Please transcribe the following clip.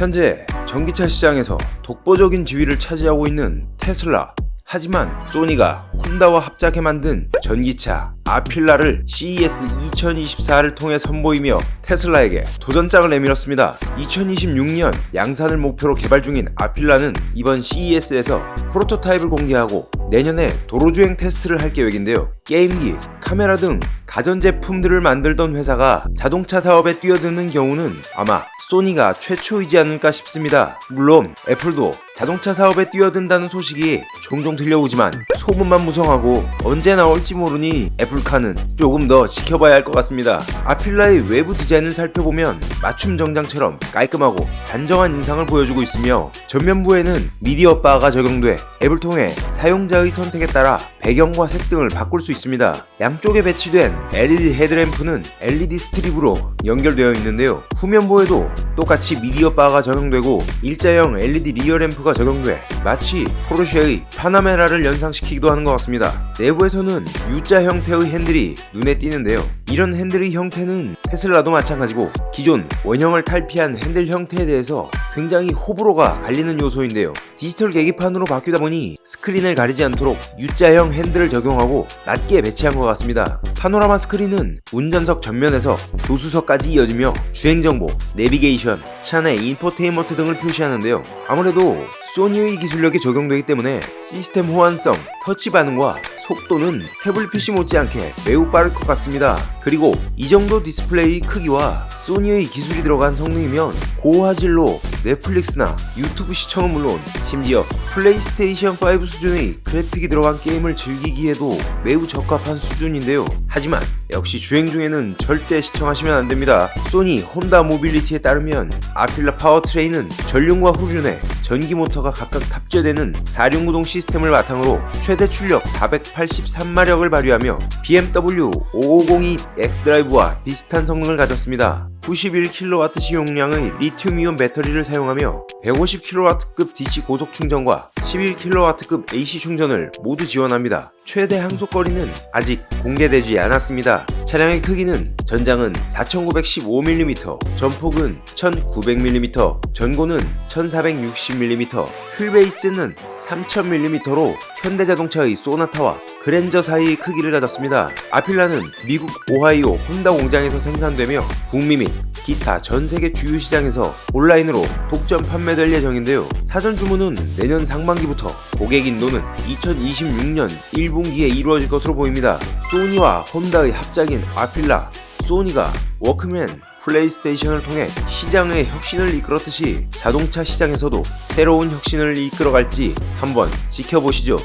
현재 전기차 시장에서 독보적인 지위를 차지하고 있는 테슬라. 하지만 소니가 혼다와 합작해 만든 전기차 아필라를 CES 2024를 통해 선보이며 테슬라에게 도전장을 내밀었습니다. 2026년 양산을 목표로 개발 중인 아필라는 이번 CES에서 프로토타입을 공개하고 내년에 도로주행 테스트를 할 계획인데요. 게임기, 카메라 등 가전제품들을 만들던 회사가 자동차 사업에 뛰어드는 경우는 아마 소니가 최초이지 않을까 싶습니다. 물론 애플도 자동차 사업에 뛰어든다는 소식이 종종 들려오지만 소문만 무성하고 언제 나올지 모르니 애플카는 조금 더 지켜봐야 할 것 같습니다. 아필라의 외부 디자인을 살펴보면 맞춤 정장처럼 깔끔하고 단정한 인상을 보여주고 있으며 전면부에는 미디어 바가 적용돼 앱을 통해 사용자의 선택에 따라 배경과 색 등을 바꿀 수 있습니다. 양쪽에 배치된 LED 헤드램프는 LED 스트립으로 연결되어 있는데요. 후면부에도 똑같이 미디어 바가 적용되고 일자형 LED 리어 램프가 적용돼 마치 포르쉐의 파나메라를 연상시키기도 하는 것 같습니다. 내부에서는 U자 형태의 핸들이 눈에 띄는데요. 이런 핸들의 형태는 테슬라도 마찬가지고 기존 원형을 탈피한 핸들 형태에 대해서 굉장히 호불호가 갈리는 요소인데요. 디지털 계기판으로 바뀌다 보니 스크린을 가리지 않도록 U자형 핸들을 적용하고 낮게 배치한 것 같습니다. 파노라마 스크린은 운전석 전면에서 조수석까지 이어지며 주행정보, 내비게이션, 차내 인포테인먼트 등을 표시하는데요. 아무래도 소니의 기술력이 적용되기 때문에 시스템 호환성, 터치 반응과 속도는 태블릿 PC 못지않게 매우 빠를 것 같습니다. 그리고 이 정도 디스플레이 크기와 소니의 기술이 들어간 성능이면 고화질로 넷플릭스나 유튜브 시청은 물론 심지어 플레이스테이션 5 수준의 그래픽이 들어간 게임을 즐기기에도 매우 적합한 수준인데요. 하지만 역시 주행 중에는 절대 시청하시면 안 됩니다. 소니 혼다 모빌리티에 따르면 아필라 파워트레인은 전륜과 후륜에 전기 모터가 각각 탑재되는 4륜구동 시스템을 바탕으로 최대 출력 483마력을 발휘하며 BMW 5502 X드라이브와 비슷한 성능을 가졌습니다. 91kWh 용량의 리튬이온 배터리를 사용하며 150kW급 DC 고속 충전과 11kW급 AC 충전을 모두 지원합니다. 최대 항속거리는 아직 공개되지 않았습니다. 차량의 크기는 전장은 4915mm, 전폭은 1900mm, 전고는 1460mm, 휠베이스는 3000mm로 현대자동차의 소나타와 그랜저 사이의 크기를 가졌습니다. 아필라는 미국 오하이오 혼다 공장에서 생산되며 북미 및 기타 전 세계 주요 시장에서 온라인으로 독점 판매될 예정인데요. 사전 주문은 내년 상반기부터 고객 인도는 2026년 1분기에 이루어질 것으로 보입니다. 소니와 혼다의 합작인 아필라, 소니가 워크맨, 플레이스테이션을 통해 시장의 혁신을 이끌었듯이 자동차 시장에서도 새로운 혁신을 이끌어갈지 한번 지켜보시죠.